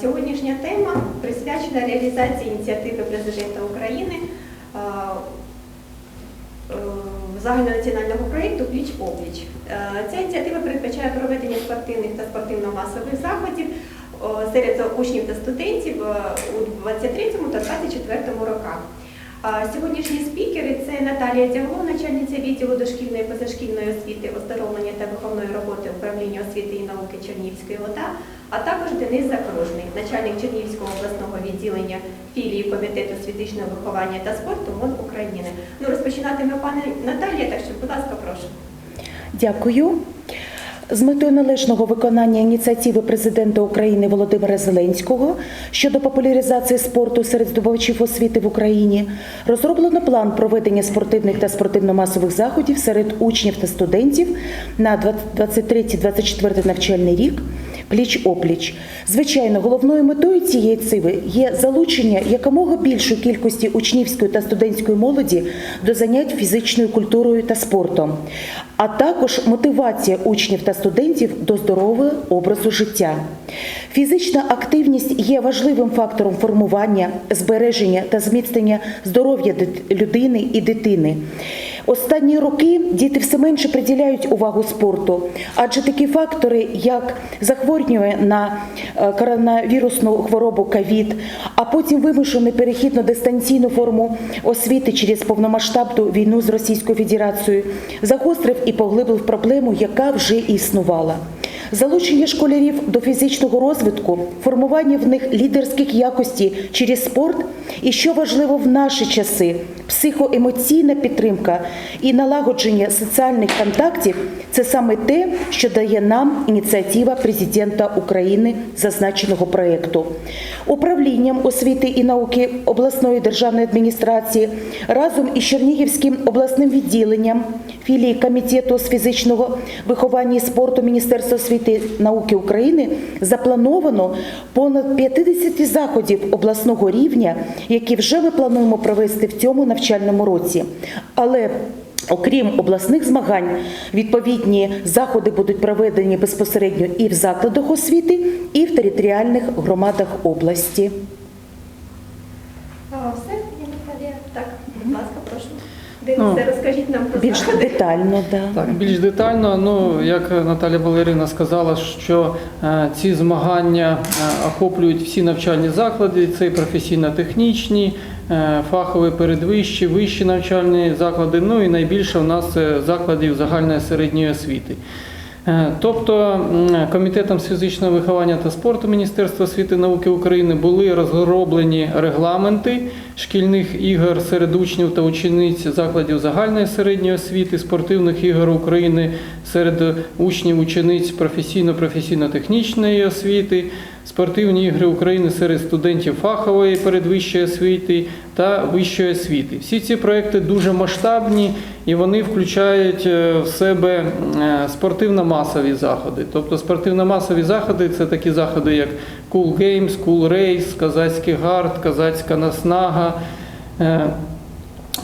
Сьогоднішня тема присвячена реалізації ініціативи президента України е, загальнонаціонального проєкту Пліч опліч. Е, Ця ініціатива передбачає проведення спортивних та спортивно-масових заходів серед учнів та студентів е, у 23 та 24 роках. Сьогоднішні спікери це Наталія Дягло, начальниця відділу дошкільної позашкільної освіти, оздоровлення та виховної роботи управління освіти і науки Чернігівської ОДА, а також Денис Закружний, начальник Чернігівського обласного відділення філії комітету з фізичного виховання та спорту МОН України. Ну розпочинатиме пане Наталія, так що, будь ласка, прошу. Дякую. З метою належного виконання ініціативи президента України Володимира Зеленського щодо популяризації спорту серед здобувачів освіти в Україні розроблено план проведення спортивних та спортивно-масових заходів серед учнів та студентів на 23-24 навчальний рік. Пліч опліч. Звичайно, головною метою цієї циви є залучення якомога більшої кількості учнівської та студентської молоді до занять фізичною культурою та спортом, а також мотивація учнів та студентів до здорового образу життя. Фізична активність є важливим фактором формування, збереження та зміцнення здоров'я людини і дитини. Останні роки діти все менше приділяють увагу спорту, адже такі фактори, як захворювання на е, коронавірусну хворобу ковід, а потім вимушений перехід на дистанційну форму освіти через повномасштабну війну з Російською Федерацією, загострив і поглибив проблему, яка вже існувала. Залучення школярів до фізичного розвитку, формування в них лідерських якостей через спорт і, що важливо в наші часи, психоемоційна підтримка і налагодження соціальних контактів це саме те, що дає нам ініціатива президента України зазначеного проєкту. Управлінням освіти і науки обласної державної адміністрації разом із Чернігівським обласним відділенням філії комітету з фізичного виховання і спорту Міністерства освіти і науки України заплановано понад 50 заходів обласного рівня, які вже ми плануємо провести в цьому навчальному році. Але Окрім обласних змагань, відповідні заходи будуть проведені безпосередньо і в закладах освіти, і в територіальних громадах області. А, Все, я Наталія. Так, будь ласка, прошу. Денисе, розкажіть нам про Більш заходи. детально, да. Так, більш детально, ну як Наталя Валерівна сказала, що е, ці змагання е, охоплюють всі навчальні заклади, це і професійно-технічні, е, фахові передвищі, вищі навчальні заклади. Ну і найбільше у нас це закладів загальної середньої освіти. Е, Тобто комітетом з фізичного виховання та спорту Міністерства освіти і науки України були розроблені регламенти шкільних ігор серед учнів та учениць закладів загальної середньої освіти, спортивних ігор України серед учнів учениць професійно-професійно-технічної освіти, спортивні ігри України серед студентів фахової передвищої освіти та вищої освіти. Всі ці проекти дуже масштабні і вони включають е, в себе е, спортивно-масові заходи. Тобто спортивно-масові заходи це такі заходи, як Cool Games, Cool Race, Казацький гард, Казацька наснага.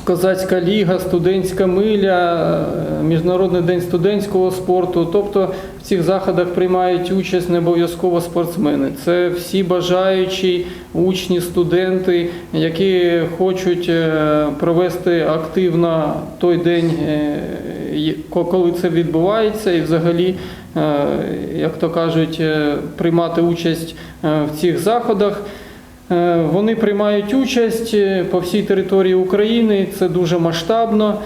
Козацька ліга, студентська миля, е, Міжнародний день студентського спорту. Тобто в цих заходах приймають участь не обов'язково спортсмени. Це всі бажаючі учні, студенти, які хочуть е, провести активно той день, е, коли це відбувається, і взагалі, як то кажуть, приймати участь в цих заходах. Е, Вони приймають участь е, по всій території України. Це дуже масштабно.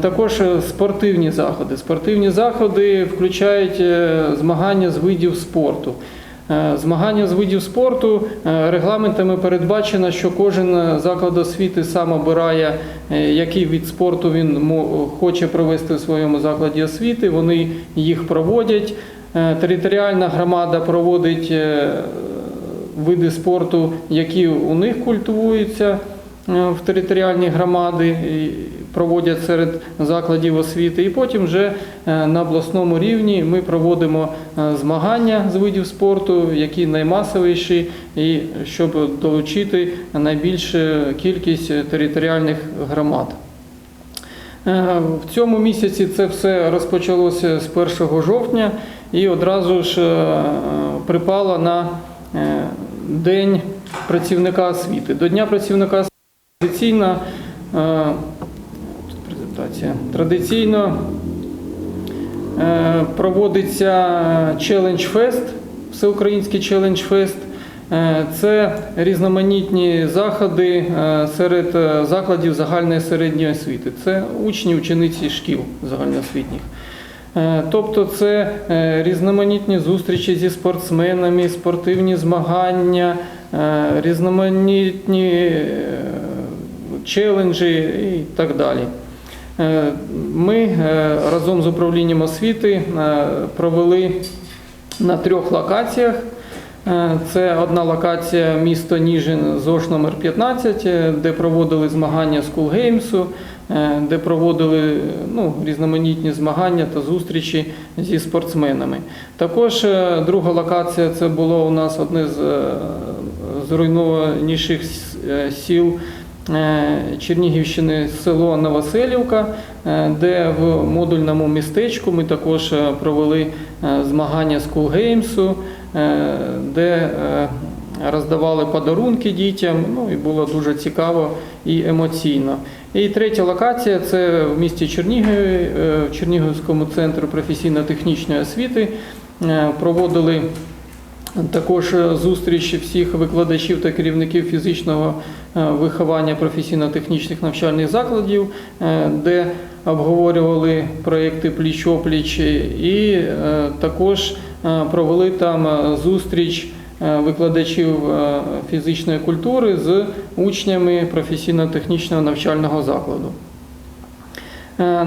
Також е, спортивні заходи. Спортивні заходи включають змагання з видів спорту. Змагання з видів спорту регламентами передбачено, що кожен заклад освіти сам обирає, який від спорту він хоче провести в своєму закладі освіти. Вони їх проводять. Територіальна громада проводить види спорту, які у них культивуються е, в територіальні громади, проводять серед закладів освіти. І потім вже е, на обласному рівні ми проводимо е, змагання з видів спорту, які наймасовіші, і щоб долучити найбільшу кількість територіальних громад. В цьому місяці це все розпочалося з 1 жовтня і одразу ж припало на День працівника освіти. До Дня працівника освіти традиційно, е, традиційно е, проводиться челендж фест, всеукраїнський челендж фест. Е, Це різноманітні заходи е, серед закладів загальної середньої освіти. Це учні, учениці шкіл загальноосвітніх. Е, Тобто це е, різноманітні зустрічі зі спортсменами, спортивні змагання, е, різноманітні челенджі і так далі. Ми разом з управлінням освіти провели на трьох локаціях. Е, Це одна локація місто Ніжин ЗОШ номер 15, е, де проводили змагання е, де проводили ну, різноманітні змагання та зустрічі зі спортсменами. Також е, друга локація це було у нас одне з зруйнованіших сіл Чернігівщини село Новоселівка, е, де в модульному містечку ми також е, провели е, змагання School Games, е, де е, роздавали подарунки дітям. Ну і було дуже цікаво і емоційно. І третя локація це в місті Чернігові, е, в Чернігівському центру професійно-технічної освіти. Е, Проводили також е, зустріч всіх викладачів та керівників фізичного е, виховання професійно-технічних навчальних закладів, е, де обговорювали проєкти пліч-опліч і е, також провели там зустріч викладачів фізичної культури з учнями професійно-технічного навчального закладу.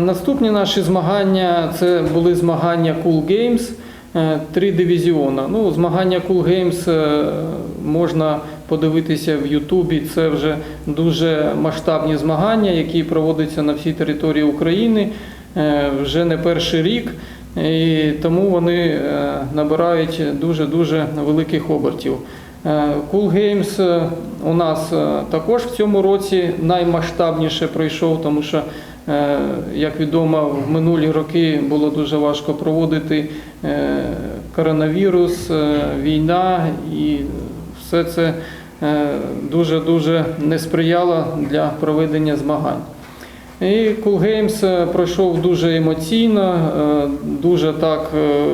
Наступні наші змагання це були змагання Cool Games, три дивізіона. Ну, змагання Cool Games е, можна подивитися в Ютубі. Це вже дуже масштабні змагання, які проводяться на всій території України е, вже не перший рік. І тому вони е, набирають дуже-дуже великих обертів. Е, Cool Games е, у нас е, також в цьому році наймасштабніше пройшов, тому що, е, як відомо, в минулі роки було дуже важко проводити е, коронавірус, е, війна і все це е, дуже-дуже не сприяло для проведення змагань. І Cool Games е, пройшов дуже емоційно, е, дуже так е,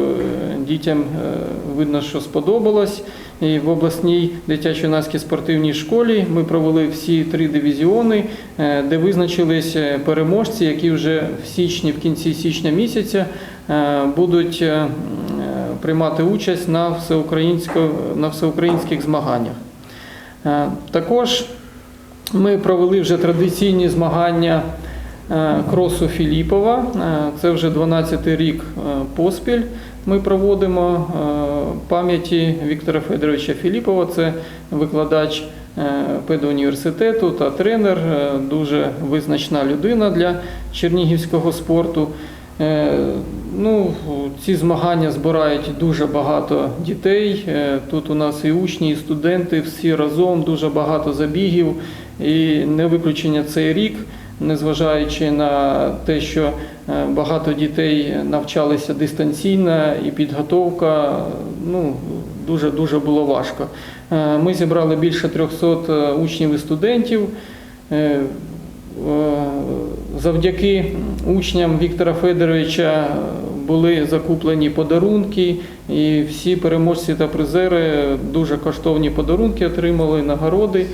дітям е, видно, що сподобалось. І в обласній дитячо-юнацькій спортивній школі ми провели всі три дивізіони, е, де визначились е, переможці, які вже в січні, в кінці січня місяця е, будуть приймати участь на, на всеукраїнських змаганнях. Також ми провели вже традиційні змагання кросу Філіпова. Е, Це вже 12-й рік е, поспіль. Ми проводимо е, пам'яті Віктора Федоровича Філіпова. Це викладач е, педуніверситету та тренер, е, дуже визначна людина для чернігівського спорту. Е, Ну, ці змагання збирають дуже багато дітей. Е, Тут у нас і учні, і студенти, всі разом, дуже багато забігів. І не виключення цей рік, незважаючи на те, що е, багато дітей навчалися дистанційно і підготовка ну, дуже дуже було важко. Е, Ми зібрали більше 300 учнів і студентів. Е, Е, Завдяки учням Віктора Федоровича були закуплені подарунки, і всі переможці та призери дуже коштовні подарунки отримали, нагороди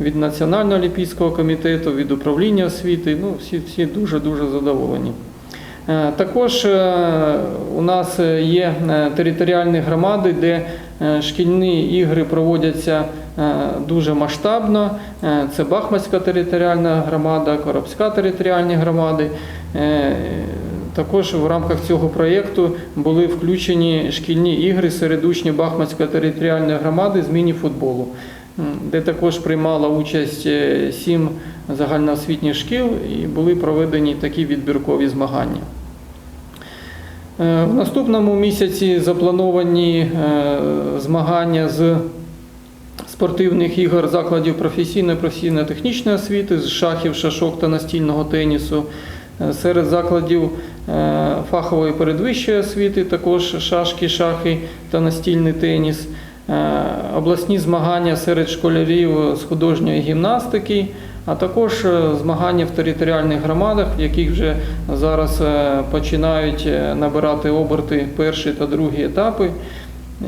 від Національного олімпійського комітету, від управління освіти. Ну, всі, всі дуже-дуже задоволені. Е, Також е, у нас є е, територіальні громади, де шкільні ігри проводяться дуже масштабно. Це Бахмацька територіальна громада, Коробська територіальні громади. Також в рамках цього проєкту були включені шкільні ігри серед учнів Бахмацької територіальної громади з міні-футболу, де також приймала участь е, сім загальноосвітніх шкіл і були проведені такі відбіркові змагання. Е, В наступному місяці заплановані е, змагання з спортивних ігор закладів професійної професійно-технічної освіти, з шахів, шашок та настільного тенісу. Серед закладів фахової передвищої освіти також шашки, шахи та настільний теніс. Е, обласні змагання серед школярів з художньої гімнастики, а також е, змагання в територіальних громадах, в яких вже зараз е, починають набирати оберти перші та другі етапи,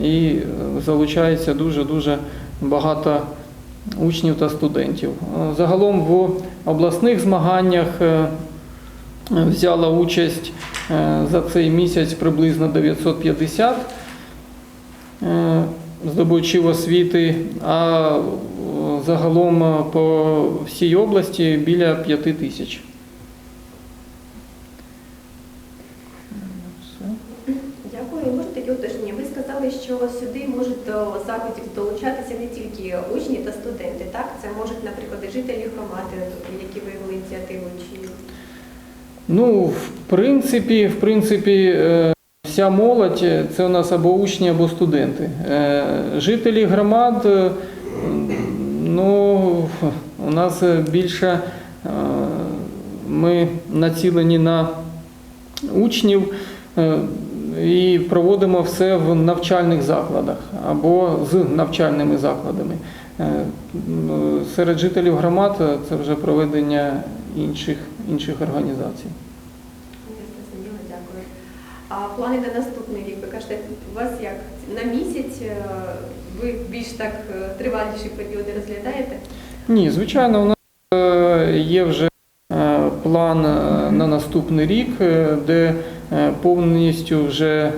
і залучається дуже-дуже багато учнів та студентів. Загалом в обласних змаганнях взяла участь за цей місяць приблизно 950 е, здобувачів освіти, а е, загалом е, по всій області біля 5 тисяч. Дякую. І Можете таке уточнення. Ви сказали, що сюди можуть до заходів долучатися не тільки учні та студенти, так? Це можуть, наприклад, і жителі громади, які виявили ініціативу, чи Ну, в принципі, в принципі, е, вся молодь це у нас або учні, або студенти. Е, Жителі громад, е, ну, у нас більше е, ми націлені на учнів і проводимо все в навчальних закладах або з навчальними закладами. Серед жителів громад це вже проведення інших, інших організацій. А плани на наступний рік? Ви кажете, у вас як на місяць? е, Ви більш так е, триваліші періоди розглядаєте? Ні, звичайно, у нас е, є вже план на наступний рік, де повністю вже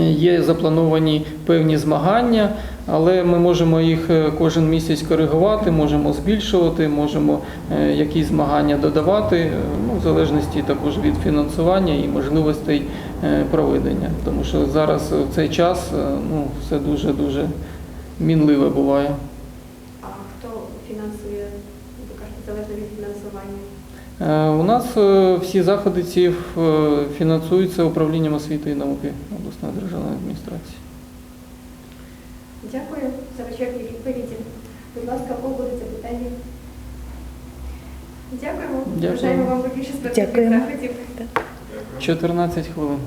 є заплановані певні змагання, але ми можемо їх е, кожен місяць коригувати, можемо збільшувати, можемо е, якісь змагання додавати, е, ну, в залежності також від фінансування і можливостей проведення. Тому що зараз в цей час ну, все дуже-дуже мінливе буває. А хто фінансує, ви кажете, залежно від фінансування? У нас всі заходи ці фінансуються управлінням освіти і науки обласної державної адміністрації. Дякую за вичерпні відповіді. Будь ласка, кого будуть запитання? Дякуємо. Дякую. Бажаємо вам побільше спортивних заходів. 14 хвилин.